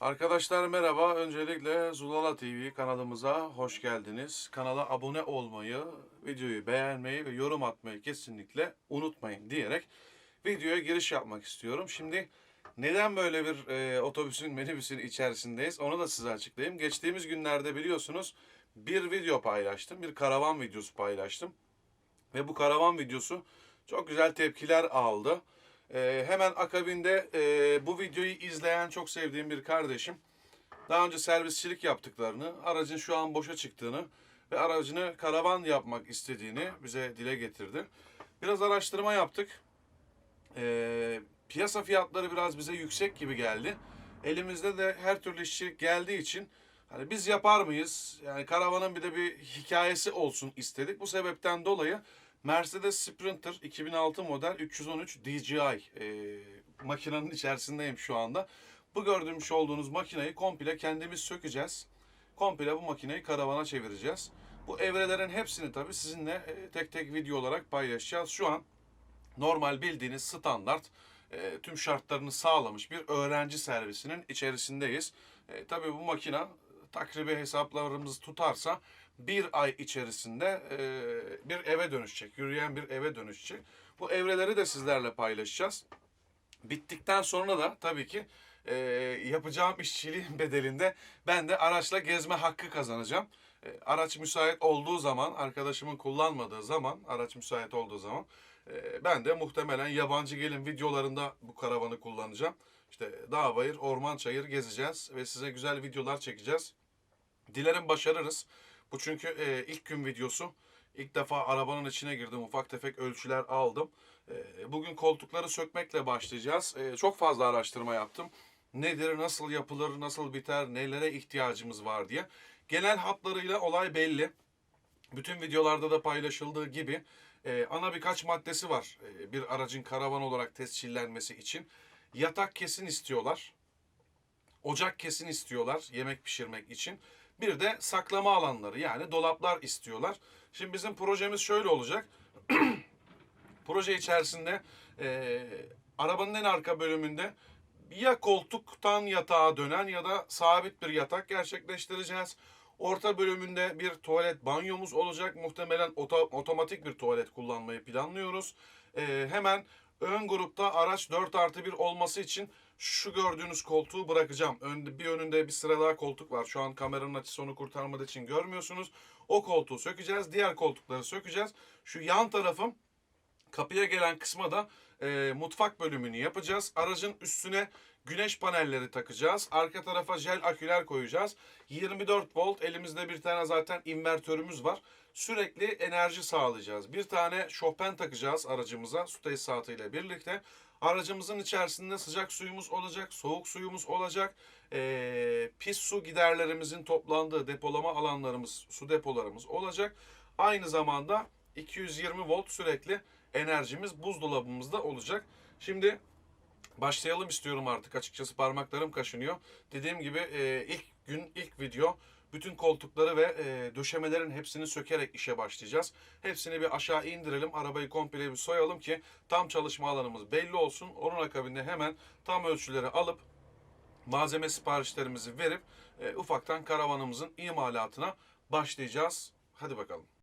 Arkadaşlar merhaba. Öncelikle Zulala TV kanalımıza hoş geldiniz. Kanala abone olmayı, videoyu beğenmeyi ve yorum atmayı kesinlikle unutmayın diyerek videoya giriş yapmak istiyorum. Şimdi neden böyle bir e, otobüsün, minibüsün içerisindeyiz onu da size açıklayayım. Geçtiğimiz günlerde biliyorsunuz bir video paylaştım, bir karavan videosu paylaştım. Ve bu karavan videosu çok güzel tepkiler aldı. Ee, hemen akabinde e, bu videoyu izleyen çok sevdiğim bir kardeşim daha önce servisçilik yaptıklarını, aracın şu an boşa çıktığını ve aracını karavan yapmak istediğini bize dile getirdi. Biraz araştırma yaptık. Ee, piyasa fiyatları biraz bize yüksek gibi geldi. Elimizde de her türlü işçi geldiği için hani biz yapar mıyız? Yani karavanın bir de bir hikayesi olsun istedik. Bu sebepten dolayı Mercedes Sprinter 2006 model 313 DJI e, makinenin içerisindeyim şu anda. Bu gördüğümüz olduğunuz makineyi komple kendimiz sökeceğiz. Komple bu makineyi karavana çevireceğiz. Bu evrelerin hepsini tabii sizinle e, tek tek video olarak paylaşacağız. Şu an normal bildiğiniz standart e, tüm şartlarını sağlamış bir öğrenci servisinin içerisindeyiz. E, tabii bu makine takribi hesaplarımız tutarsa bir ay içerisinde e, bir eve dönüşecek, yürüyen bir eve dönüşecek. Bu evreleri de sizlerle paylaşacağız. Bittikten sonra da tabii ki e, yapacağım işçiliğin bedelinde ben de araçla gezme hakkı kazanacağım. E, araç müsait olduğu zaman, arkadaşımın kullanmadığı zaman, araç müsait olduğu zaman ben de muhtemelen yabancı gelin videolarında bu karavanı kullanacağım. İşte dağ bayır, orman çayır gezeceğiz ve size güzel videolar çekeceğiz. Dilerim başarırız. Bu çünkü e, ilk gün videosu. İlk defa arabanın içine girdim. Ufak tefek ölçüler aldım. E, bugün koltukları sökmekle başlayacağız. E, çok fazla araştırma yaptım. Nedir, nasıl yapılır, nasıl biter, nelere ihtiyacımız var diye. Genel hatlarıyla olay belli. Bütün videolarda da paylaşıldığı gibi e, ana birkaç maddesi var. E, bir aracın karavan olarak tescillenmesi için. Yatak kesin istiyorlar. Ocak kesin istiyorlar yemek pişirmek için. Bir de saklama alanları yani dolaplar istiyorlar. Şimdi bizim projemiz şöyle olacak. Proje içerisinde e, arabanın en arka bölümünde ya koltuktan yatağa dönen ya da sabit bir yatak gerçekleştireceğiz. Orta bölümünde bir tuvalet banyomuz olacak. Muhtemelen oto- otomatik bir tuvalet kullanmayı planlıyoruz. E, hemen ön grupta araç 4 artı 1 olması için şu gördüğünüz koltuğu bırakacağım. Önde, bir önünde bir sıra daha koltuk var. Şu an kameranın açısı onu kurtarmadığı için görmüyorsunuz. O koltuğu sökeceğiz. Diğer koltukları sökeceğiz. Şu yan tarafım kapıya gelen kısma da e, mutfak bölümünü yapacağız. Aracın üstüne güneş panelleri takacağız. Arka tarafa jel aküler koyacağız. 24 volt elimizde bir tane zaten invertörümüz var. Sürekli enerji sağlayacağız. Bir tane şofben takacağız aracımıza su tesisatıyla birlikte. Aracımızın içerisinde sıcak suyumuz olacak, soğuk suyumuz olacak. Ee, pis su giderlerimizin toplandığı depolama alanlarımız, su depolarımız olacak. Aynı zamanda 220 volt sürekli enerjimiz buzdolabımızda olacak. Şimdi başlayalım istiyorum artık. Açıkçası parmaklarım kaşınıyor. Dediğim gibi e, ilk gün, ilk video bütün koltukları ve e, döşemelerin hepsini sökerek işe başlayacağız. Hepsini bir aşağı indirelim. Arabayı komple bir soyalım ki tam çalışma alanımız belli olsun. Onun akabinde hemen tam ölçüleri alıp malzeme siparişlerimizi verip e, ufaktan karavanımızın imalatına başlayacağız. Hadi bakalım.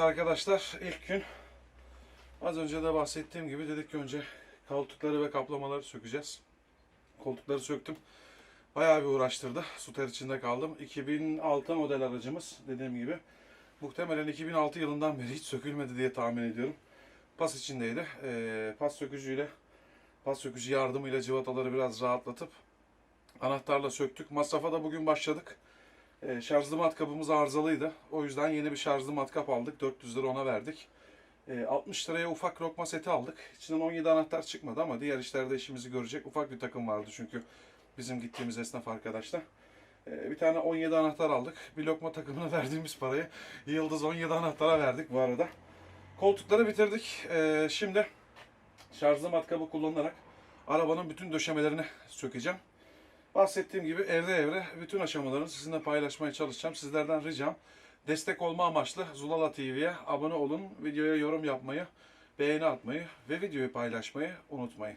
Arkadaşlar ilk gün az önce de bahsettiğim gibi dedik ki önce koltukları ve kaplamaları sökeceğiz. Koltukları söktüm. Bayağı bir uğraştırdı. Su ter içinde kaldım. 2006 model aracımız dediğim gibi. Muhtemelen 2006 yılından beri hiç sökülmedi diye tahmin ediyorum. Pas içindeydi. Ee, pas sökücüyle, pas sökücü yardımıyla cıvataları biraz rahatlatıp anahtarla söktük. Masrafa da bugün başladık. Ee, şarjlı matkabımız arızalıydı. O yüzden yeni bir şarjlı matkap aldık. 400 lira ona verdik. Ee, 60 liraya ufak lokma seti aldık. İçinden 17 anahtar çıkmadı ama diğer işlerde işimizi görecek ufak bir takım vardı çünkü bizim gittiğimiz esnaf arkadaşlar. Ee, bir tane 17 anahtar aldık. Bir lokma takımına verdiğimiz parayı Yıldız 17 anahtara verdik bu arada. Koltukları bitirdik. Ee, şimdi şarjlı matkabı kullanarak arabanın bütün döşemelerini sökeceğim. Bahsettiğim gibi evre evre bütün aşamalarını sizinle paylaşmaya çalışacağım. Sizlerden ricam destek olma amaçlı Zulala TV'ye abone olun, videoya yorum yapmayı, beğeni atmayı ve videoyu paylaşmayı unutmayın.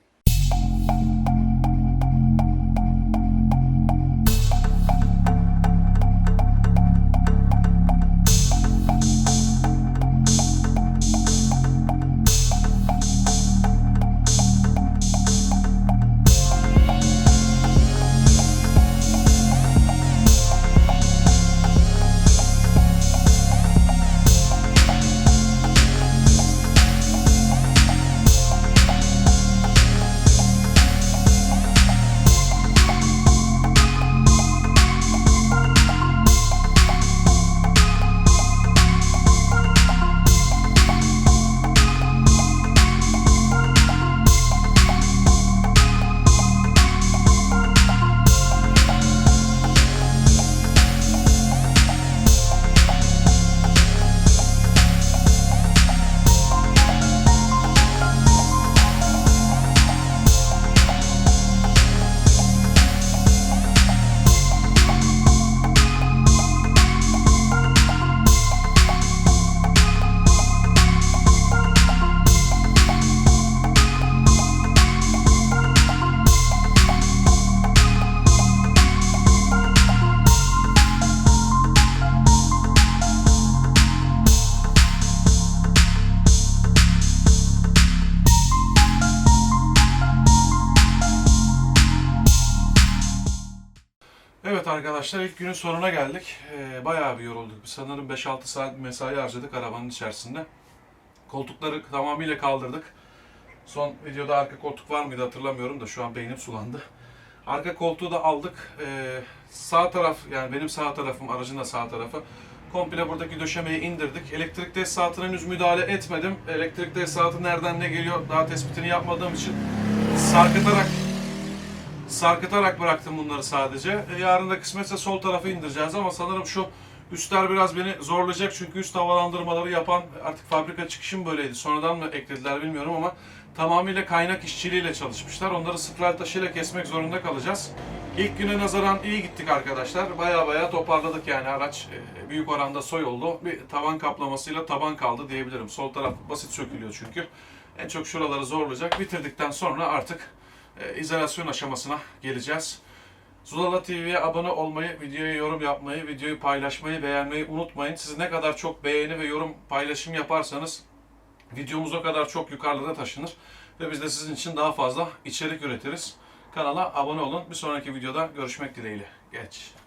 Evet arkadaşlar ilk günün sonuna geldik. Ee, bayağı bir yorulduk. Sanırım 5-6 saat mesai harcadık arabanın içerisinde. Koltukları tamamıyla kaldırdık. Son videoda arka koltuk var mıydı hatırlamıyorum da şu an beynim sulandı. Arka koltuğu da aldık. Ee, sağ taraf yani benim sağ tarafım aracın da sağ tarafı. Komple buradaki döşemeyi indirdik. Elektrik tesisatına henüz müdahale etmedim. Elektrik tesisatı nereden ne geliyor daha tespitini yapmadığım için sarkıtarak sarkıtarak bıraktım bunları sadece. E, yarın da kısmetse sol tarafı indireceğiz ama sanırım şu üstler biraz beni zorlayacak çünkü üst havalandırmaları yapan artık fabrika çıkışım böyleydi. Sonradan mı eklediler bilmiyorum ama tamamıyla kaynak işçiliğiyle çalışmışlar. Onları spiral taşıyla kesmek zorunda kalacağız. İlk güne nazaran iyi gittik arkadaşlar. Baya baya toparladık yani araç e, büyük oranda soyuldu. Bir tavan kaplamasıyla taban kaldı diyebilirim. Sol taraf basit sökülüyor çünkü. En çok şuraları zorlayacak. Bitirdikten sonra artık e, izolasyon aşamasına geleceğiz. Zulala TV'ye abone olmayı, videoya yorum yapmayı, videoyu paylaşmayı, beğenmeyi unutmayın. Siz ne kadar çok beğeni ve yorum paylaşım yaparsanız videomuz o kadar çok yukarılara taşınır ve biz de sizin için daha fazla içerik üretiriz. Kanala abone olun. Bir sonraki videoda görüşmek dileğiyle. Geç.